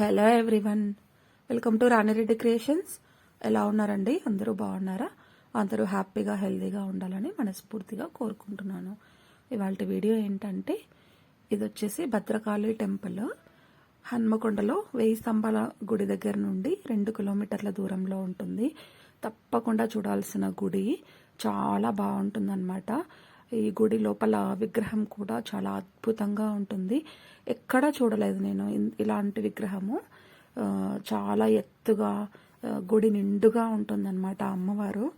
Hello everyone. Welcome to Rani Reddy creations. ఎలా ఉన్నారండి? అందరూ బాగున్నారా? అందరూ హ్యాపీగా హెల్తీగా ఉండాలని మనస్ఫూర్తిగా కోరుకుంటున్నాను. ఇవాళ వీడియో ఏంటంటే ఇది వచ్చేసి భద్రకాళి టెంపుల్. హన్మకొండలో వెయ్యి స్తంభాల గుడి దగ్గర నుండి రెండు కిలోమీటర్ల దూరంలో ఉంటుంది. తప్పకుండా చూడాల్సిన గుడి. చాలా బాగుంటుందన్నమాట. ఈ గుడి లోపల విగ్రహం కూడా చాలా అద్భుతంగా ఉంటుంది. ఎక్కడా చూడలేదు నేను ఇలాంటి విగ్రహము. చాలా ఎత్తుగా గుడి నిండుగా ఉంటుందన్నమాట అమ్మవారు.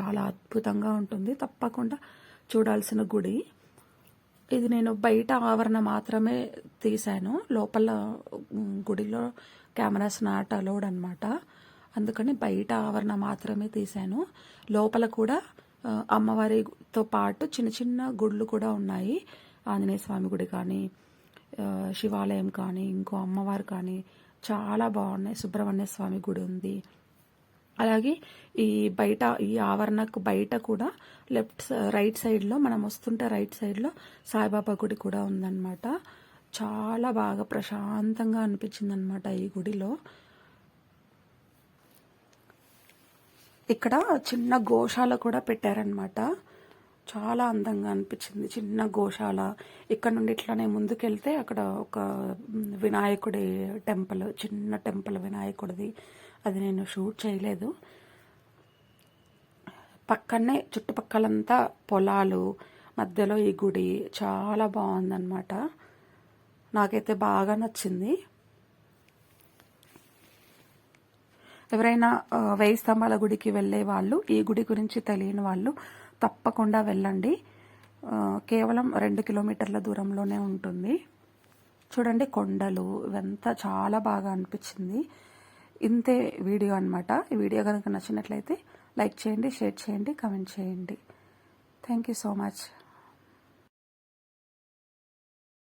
చాలా అద్భుతంగా ఉంటుంది. తప్పకుండా చూడాల్సిన గుడి. ఇది నేను బయట ఆవరణ మాత్రమే తీశాను. లోపల గుడిలో కెమెరాస్ నాట్ అలౌడ్ అనమాట అందుకని బయట ఆవరణ మాత్రమే తీశాను. లోపల కూడా అమ్మవారితో పాటు చిన్న చిన్న గుళ్ళు కూడా ఉన్నాయి. ఆంజనేయ స్వామి గుడి కానీ శివాలయం కానీ ఇంకో అమ్మవారు కానీ చాలా బాగున్నాయి. సుబ్రహ్మణ్య స్వామి గుడి ఉంది. అలాగే ఈ బయట ఈ ఆవరణకు బయట కూడా లెఫ్ట్ రైట్ సైడ్లో మనం వస్తుంటే రైట్ సైడ్లో సాయిబాబా గుడి కూడా ఉందన్నమాట. చాలా బాగా ప్రశాంతంగా అనిపించింది అనమాట ఈ గుడిలో. ఇక్కడ చిన్న గోశాల కూడా పెట్టారనమాట చాలా అందంగా అనిపించింది చిన్న గోశాల. ఇక్కడ నుండి ఇట్లానే ముందుకెళ్తే అక్కడ ఒక వినాయకుడి టెంపుల్ చిన్న టెంపుల్ వినాయకుడిది. అది నేను షూట్ చేయలేదు. పక్కనే చుట్టుపక్కలంతా పొలాలు మధ్యలో ఈ గుడి. చాలా బాగుందన్నమాట. నాకైతే బాగా నచ్చింది. ఎవరైనా వేయి వెయ్యి స్తంభాల గుడికి వెళ్ళే వాళ్ళు ఈ గుడి గురించి తెలియని వాళ్ళు తప్పకుండా వెళ్ళండి. కేవలం రెండు కిలోమీటర్ల దూరంలోనే ఉంటుంది. చూడండి కొండలు ఇవంతా చాలా బాగా అనిపించింది. ఇంతే వీడియో అనమాట ఈ వీడియో కనుక నచ్చినట్లయితే లైక్ చేయండి షేర్ చేయండి కమెంట్ చేయండి. Thank you so much.